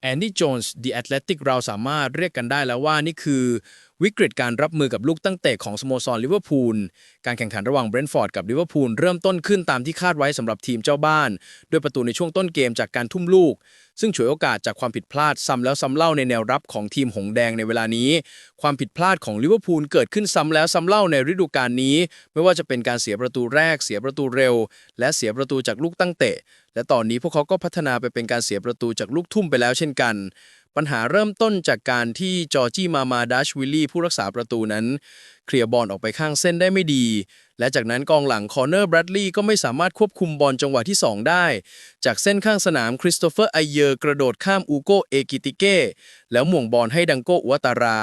แอนดี้โจนส์ดีแอตเลติกเราสามารถเรียกกันได้แล้วว่านี่คือ วิกฤตการรับมือกับลูกตั้งเตะของสโมสรลิเวอร์พูล การแข่งขันระหว่างเบรนท์ฟอร์ดกับลิเวอร์พูลเริ่มต้นขึ้นตามที่คาดไว้สำหรับทีมเจ้าบ้าน ด้วยประตูในช่วงต้นเกมจากการทุ่มลูก ซึ่งฉวยโอกาสจากความผิดพลาดซ้ำแล้วซ้ำเล่าในแนวรับของทีมหงแดงในเวลานี้ ความผิดพลาดของลิเวอร์พูลเกิดขึ้นซ้ำแล้วซ้ำเล่าในฤดูกาลนี้ ไม่ว่าจะเป็นการเสียประตูแรก เสียประตูเร็ว และเสียประตูจากลูกตั้งเตะ และตอนนี้พวกเขาก็พัฒนาไปเป็นการเสียประตูจากลูกทุ่มไปแล้วเช่นกัน ปัญหาเริ่มต้นจากการที่จอร์จี้มามาดัชวิลลี่ผู้รักษาประตูนั้น เคลียร์บอลออกไปข้างเส้นได้ไม่ดี และจากนั้นกองหลังคอร์เนอร์แบรดลีย์ก็ไม่สามารถควบคุมบอลจังหวะที่ 2 ได้ จากเส้นข้างสนามคริสโตเฟอร์ไอเยอร์กระโดดข้ามอูโกเอกิติเก้แล้วหม่วงบอลให้ดังโกอัวตารา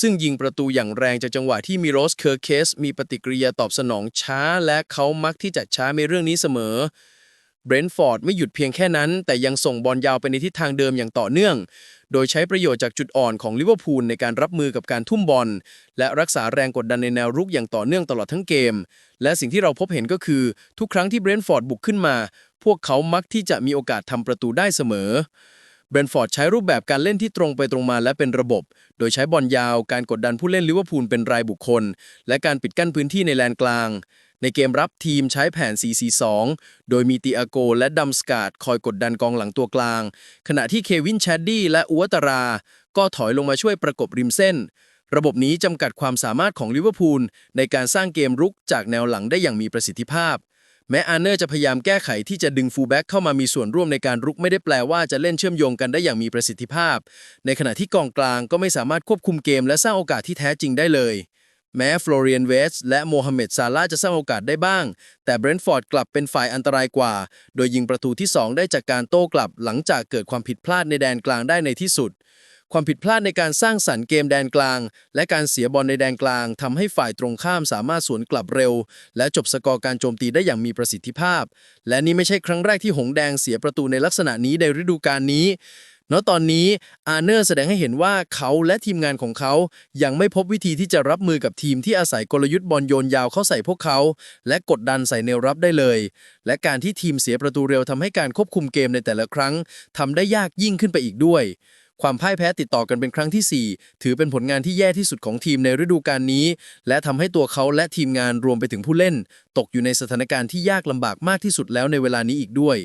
ซึ่งยิงประตูอย่างแรงจากจังหวะที่มิโรสเคอร์เคส มีปฏิกิริยาตอบสนองช้า และเขามักที่จะช้าในเรื่องนี้เสมอเบรนท์ฟอร์ดไม่หยุดเพียงแค่นั้น แต่ยังส่งบอลยาวไปในทิศทางเดิมอย่างต่อเนื่อง โดยใช้ประโยชน์จากจุดอ่อนของลิเวอร์พูลในการรับมือกับการทุ่มบอล และรักษาแรงกดดันในแนวรุกอย่างต่อเนื่องตลอดทั้งเกม และสิ่งที่เราพบเห็นก็คือ ทุกครั้งที่เบรนท์ฟอร์ดบุกขึ้นมา พวกเขามักที่จะมีโอกาสทำประตูได้เสมอเบรนท์ฟอร์ดใช้รูปแบบการเล่นที่ตรงไปตรงมาและเป็นระบบ โดยใช้บอลยาว การกดดันผู้เล่นลิเวอร์พูลเป็นรายบุคคล และการปิดกั้นพื้นที่ในแลนกลาง ในเกมรับทีมใช้แผน 4-4-2 โดยมีติอาโกและดัมสกาดคอยกดดันกองหลังตัวกลาง ขณะที่เควินแชดดี้และอัวตารา ก็ถอยลงมาช่วยประกบริมเส้น ระบบนี้จำกัดความสามารถของลิเวอร์พูลในการสร้างเกมรุกจากแนวหลังได้อย่างมีประสิทธิภาพ แม้อาร์เนอร์จะพยายามแก้ไขที่จะดึงฟูลแบ็กเข้ามามีส่วนร่วมในการรุกไม่ได้แปลว่าจะเล่นเชื่อมโยงกันได้อย่างมีประสิทธิภาพ ในขณะที่กองกลางก็ไม่สามารถควบคุมเกมและสร้างโอกาสที่แท้จริงได้เลย แม้ฟลอเรียนเวสและโมฮัมเหม็ดซาลาจะสร้างโอกาสได้บ้าง แต่เบรนท์ฟอร์ดกลับเป็นฝ่ายอันตรายกว่า โดยยิงประตูที่ 2 ได้จากการโต้กลับหลังจากเกิดความผิดพลาดในแดนกลางได้ในที่สุด ความผิดพลาดในการสร้างสรรค์เกมแดนกลาง และการเสียบอลในแดนกลางทำให้ฝ่ายตรงข้ามสามารถสวนกลับเร็ว และจบสกอร์การโจมตีได้อย่างมีประสิทธิภาพ และนี่ไม่ใช่ครั้งแรกที่หงแดงเสียประตูในลักษณะนี้ในฤดูกาลนี้ ณตอนนี้อาเนอร์แสดงให้เห็นว่าเขาและทีมงานของเขายังไม่พบวิธีที่จะรับมือกับทีมที่อาศัยกลยุทธ์บอลโยนยาวเข้าใส่พวกเขา และกดดันใส่แนวรับได้เลย และการที่ทีมเสียประตูเร็วทำให้การควบคุมเกมในแต่ละครั้งทำได้ยากยิ่งขึ้นไปอีกด้วย ความพ่ายแพ้ติดต่อกันเป็นครั้งทีสี่4 ถือเป็นผลงานที่แย่ที่สุดของทีมในฤดูกาลนี้ และทำให้ตัวเขาและทีมงานรวมไปถึงผู้เล่น ตกอยู่ในสถานการณ์ที่ยากลำบากมากที่สุดแล้วในเวลานี้อีกด้วย